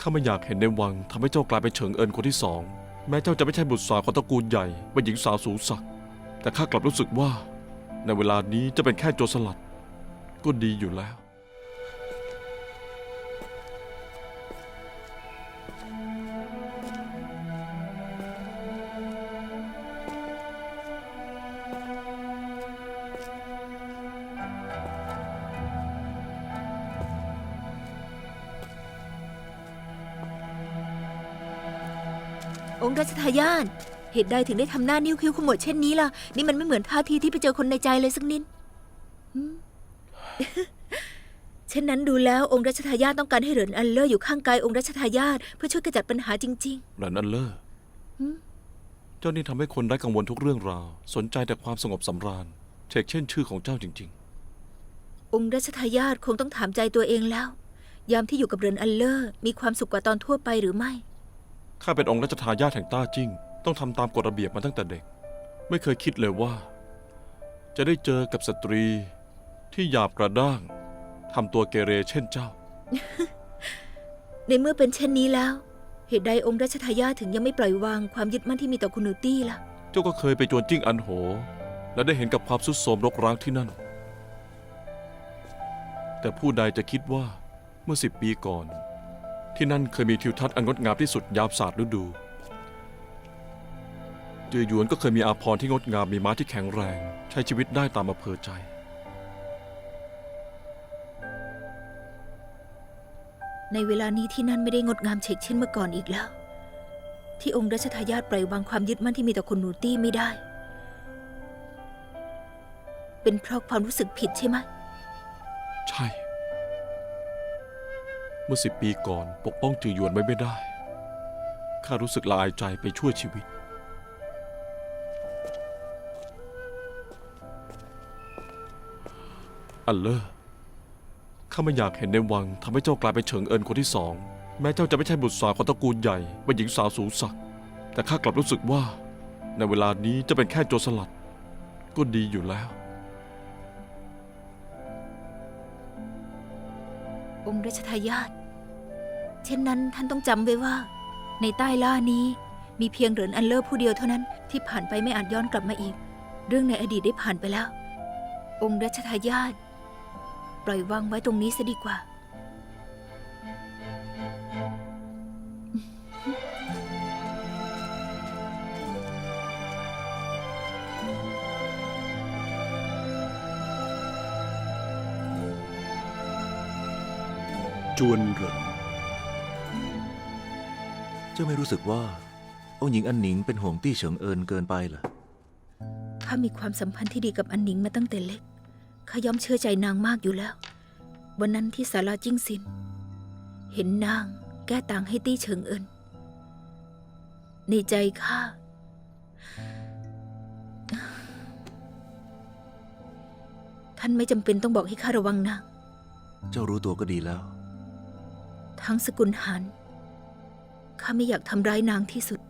ข้าไม่อยากเห็นในวังทำให้เจ้ากลายเป็นเฉิงเอินคนที่สอง แม้เจ้าจะไม่ใช่บุตรสาวของตระกูลใหญ่เป็นหญิงสาวสูงสัก แต่ข้ากลับรู้สึกว่า ในเวลานี้จะเป็นแค่โจรสลัด ก็ดีอยู่แล้ว องค์รัชทายาทเหตุใดถึงได้ทำหน้านิ้วคิ้วขมวดเช่นนี้ล่ะ นี่มันไม่เหมือนท่าทีที่ไปเจอคนในใจเลยสักนิดหืม เช่นนั้นดูแล้วองค์รัชทายาทต้องการให้เหรินอันเลอร์อยู่ข้างกายองค์รัชทายาทเพื่อช่วยกระจัดปัญหาจริง หลันอันเลอร์หืม เจ้านี่ทำให้คนไร้กังวลทุกเรื่องราว สนใจแต่ความสงบสำราญเชกเช่นชื่อของเจ้าจริง ๆ องค์รัชทายาทคงต้องถามใจตัวเองแล้ว ยามที่อยู่กับเหรินอันเลอร์มีความสุขกว่าตอนทั่วไปหรือไม่ๆ ข้าเป็นองค์รัชทายาทแห่งต้าจิ้ง ต้องทำตามกฎระเบียบมาตั้งแต่เด็ก ไม่เคยคิดเลยว่า จะได้เจอกับสตรีที่หยาบกระด้างทำตัวเกเรเช่นเจ้า ในเมื่อเป็นเช่นนี้แล้ว เหตุใดองค์รัชทายาทถึงยังไม่ปล่อยวางความยึดมั่นที่มีต่อคุณนูตี้ล่ะ เจ้าก็เคยไปจวนจิ้งอันโห และได้เห็นกับความสุดโทรมรกร้างที่นั่น แต่ผู้ใดจะคิดว่าเมื่อสิบปีก่อน ที่นั่นเคยมีทิวทัศน์อันงดงามที่สุดยามศาสตร์ฤดู เจอหยวนก็เคยมีอาภรณ์ที่งดงามมีม้าที่แข็งแรง ใช้ชีวิตได้ตามอำเภอใจ ในเวลานี้ที่นั่นไม่ได้งดงามเฉกเช่นเมื่อก่อนอีกแล้ว ที่องค์รัชทายาทปล่อยวางความยึดมั่นที่มีต่อคุณนูตี้ไม่ได้ เป็นเพราะความรู้สึกผิดใช่ไหม ใช่เมื่อสิบปีก่อนปกป้องจือหยวนไว้ไม่ได้ ข้ารู้สึกละอายใจไปชั่วชีวิต อันเลอร์ข้าไม่อยากเห็นในวังทำให้เจ้ากลายเป็นเฉิงเอินคนที่สอง แม้เจ้าจะไม่ใช่บุตรสาวของตระกูลใหญ่เป็นหญิงสาวสูงศัก แต่ข้ากลับรู้สึกว่า ในเวลานี้จะเป็นแค่โจรสลัด ก็ดีอยู่แล้ว องค์รัชทายาท ช่นนั้น ท่านต้องจำไว้ว่า ในใต้ล่านี้ มีเพียงเหรินอันเลอร์ผู้เดียวเท่านั้นที่ผ่านไปไม่อาจย้อนกลับมาอีก เรื่องในอดีตได้ผ่านไปแล้ว องค์รัชทายาทปล่อยวางไว้ตรงนี้ซะดีกว่า จวนเหริน เจ้าไม่รู้สึกว่าองค์หญิงอันหนิงเป็นห่วงตี้เฉิงเอินเกินไปเหรอ ข้ามีความสัมพันธ์ที่ดีกับอันหนิงมาตั้งแต่เล็ก ข้าย่อมเชื่อใจนางมากอยู่แล้ว วันนั้นที่ศาลาจิ้งซิน เห็นนางแก้ต่างให้ตี้เฉิงเอิน ในใจข้า ท่านไม่จำเป็นต้องบอกให้ข้าระวังนาง เจ้ารู้ตัวก็ดีแล้ว ทั้งสกุลหาน ข้าไม่อยากทำร้ายนางที่สุด